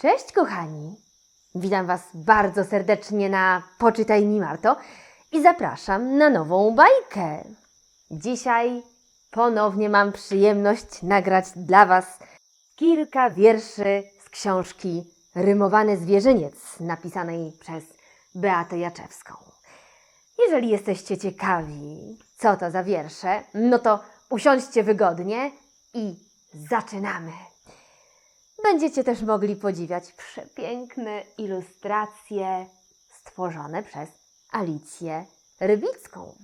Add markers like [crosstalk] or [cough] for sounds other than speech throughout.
Cześć kochani! Witam Was bardzo serdecznie na Poczytaj mi Marto i zapraszam na nową bajkę. Dzisiaj ponownie mam przyjemność nagrać dla Was kilka wierszy z książki Rymowany zwierzyniec napisanej przez Beatę Jaczewską. Jeżeli jesteście ciekawi, co to za wiersze, no to usiądźcie wygodnie i zaczynamy. Będziecie też mogli podziwiać przepiękne ilustracje stworzone przez Alicję Rybicką.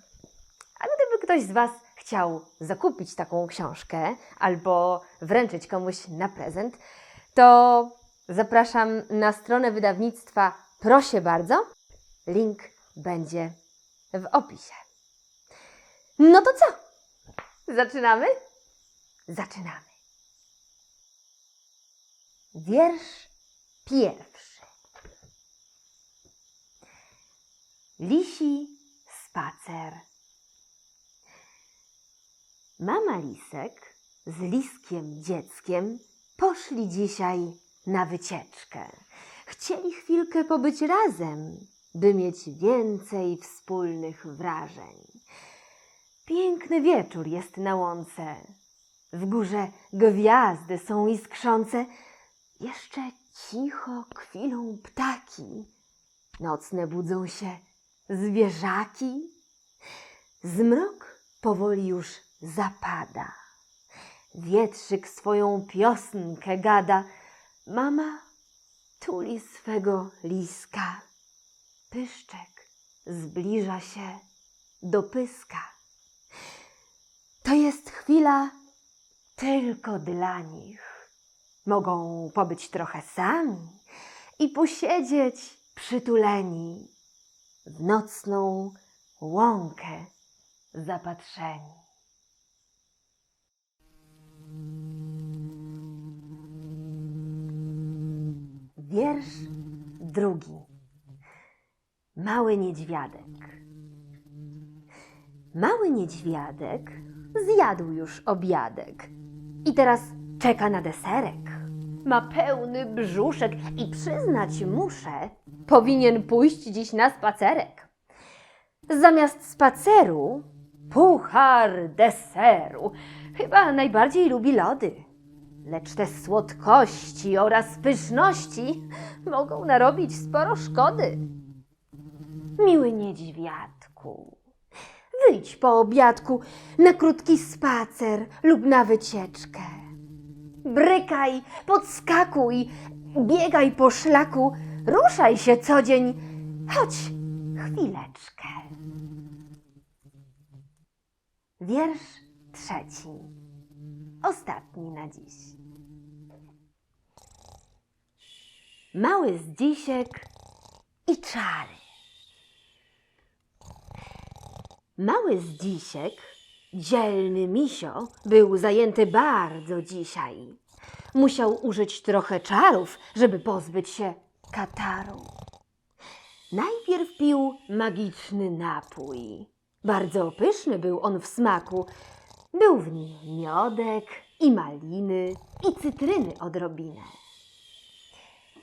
A gdyby ktoś z Was chciał zakupić taką książkę albo wręczyć komuś na prezent, to zapraszam na stronę wydawnictwa Proszę bardzo. Link będzie w opisie. No to co? Zaczynamy? Zaczynamy. Wiersz pierwszy. Lisi spacer. Mama Lisek z Liskiem dzieckiem poszli dzisiaj na wycieczkę. Chcieli chwilkę pobyć razem, by mieć więcej wspólnych wrażeń. Piękny wieczór jest na łące. W górze gwiazdy są iskrzące. Jeszcze cicho kwilą ptaki. Nocne budzą się zwierzaki. Zmrok powoli już zapada. Wietrzyk swoją piosnkę gada. Mama tuli swego liska. Pyszczek zbliża się do pyska. To jest chwila tylko dla nich. Mogą pobyć trochę sami i posiedzieć przytuleni w nocną łąkę zapatrzeni. Wiersz drugi. Mały niedźwiadek. Mały niedźwiadek zjadł już obiadek i teraz czeka na deserek. Ma pełny brzuszek i przyznać muszę, powinien pójść dziś na spacerek. Zamiast spaceru, puchar deseru. Chyba najbardziej lubi lody. Lecz te słodkości oraz pyszności mogą narobić sporo szkody. Miły niedźwiadku, wyjdź po obiadku na krótki spacer lub na wycieczkę. Brykaj, podskakuj, biegaj po szlaku, ruszaj się co dzień, choć chwileczkę. Wiersz trzeci, ostatni na dziś. Mały zdzisiek i czary. Mały zdzisiek, dzielny misio, był zajęty bardzo dzisiaj. Musiał użyć trochę czarów, żeby pozbyć się kataru. Najpierw pił magiczny napój. Bardzo pyszny był on w smaku. Był w nim miodek i maliny i cytryny odrobinę.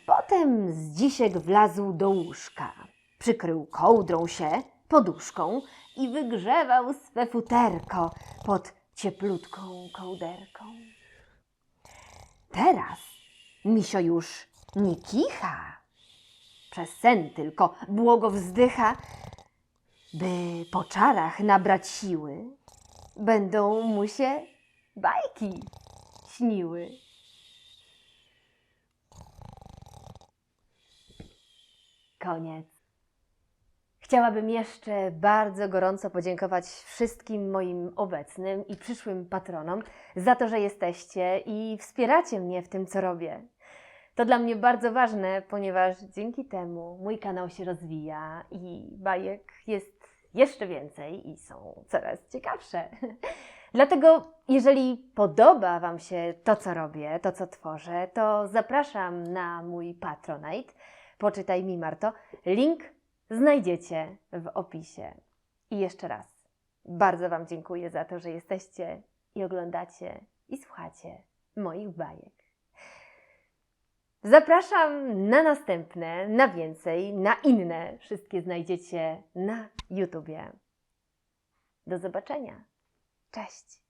Potem Zdzisiek wlazł do łóżka, przykrył kołdrą się, poduszką i wygrzewał swe futerko pod cieplutką kołderką. Teraz misio już nie kicha, przez sen tylko błogo wzdycha, by po czarach nabrać siły, będą mu się bajki śniły. Koniec. Chciałabym jeszcze bardzo gorąco podziękować wszystkim moim obecnym i przyszłym patronom za to, że jesteście i wspieracie mnie w tym, co robię. To dla mnie bardzo ważne, ponieważ dzięki temu mój kanał się rozwija i bajek jest jeszcze więcej i są coraz ciekawsze. [laughs] Dlatego, jeżeli podoba Wam się to, co robię, to, co tworzę, to zapraszam na mój Patronite. Poczytaj mi, Marto. Link znajdziecie w opisie. I jeszcze raz, bardzo Wam dziękuję za to, że jesteście i oglądacie i słuchacie moich bajek. Zapraszam na następne, na więcej, na inne. Wszystkie znajdziecie na YouTubie. Do zobaczenia. Cześć.